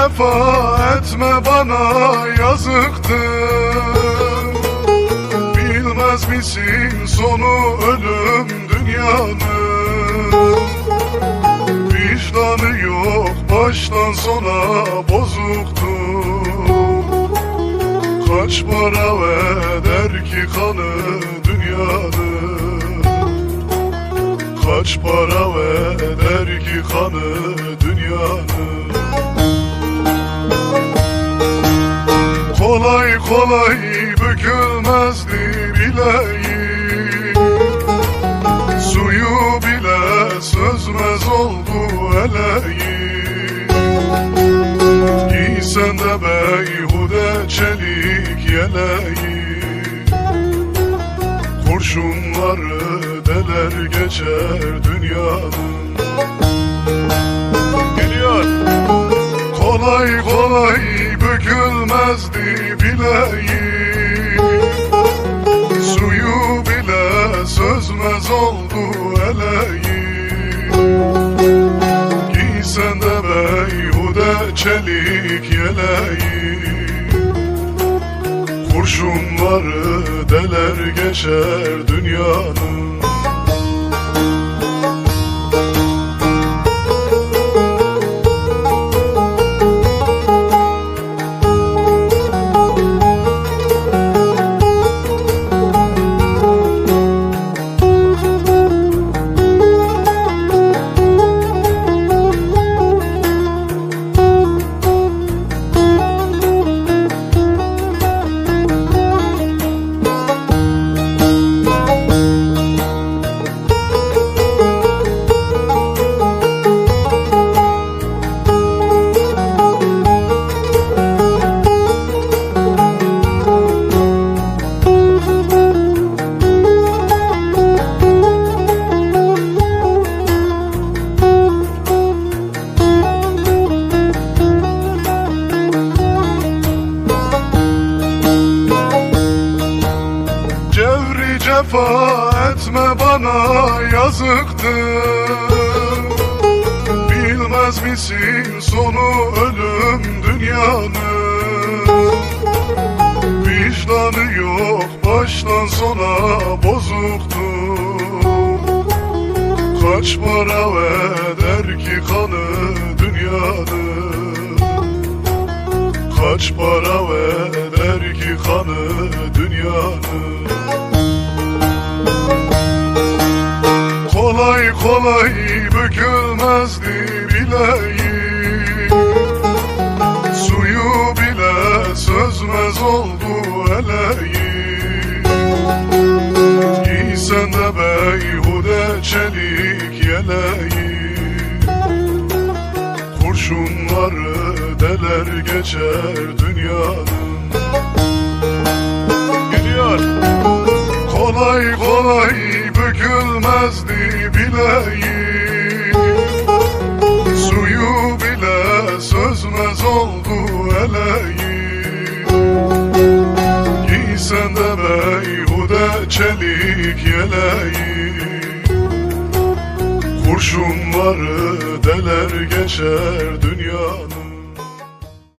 cefa etme bana yazıktır. Bilmez misin sonu ölüm dünyanın Vicdanı yok baştan sona bozuktur. Kaç para eder ki kanı dünyanın Kaç para eder ki kanı dünyanın Kolay kolay bükülmezdi bileğim. Suyu bile sözmez oldu eleğim. Giysen de beyhude çelik yeleği Kurşunları deler geçer dünyanın. Geliyor. Kolay kolay bükülmezdi bileğim Suyu bile sözmez oldu eleğim Giysen de beyhude çelik yeleği Kurşunları deler geçer dünyanın cefa etme bana yazıktır. Bilmez misin sonu ölüm dünyanın Vicdanı yok baştan sona bozuktu Kaç para eder ki kanı dünyanın Kaç para eder ki kanı dünyanın Kolay kolay bükülmezdi bileğim. Suyu bile sözmez oldu eleğim. Giysen de beyhude çelik yeleği Kurşunları deler geçer dünyanın. Geliyor Kolay kolay bükülmezdi Suyu bile sözmez oldu eleğim Giysen de beyhude çelik yeleği. Kurşunları deler geçer dünyanın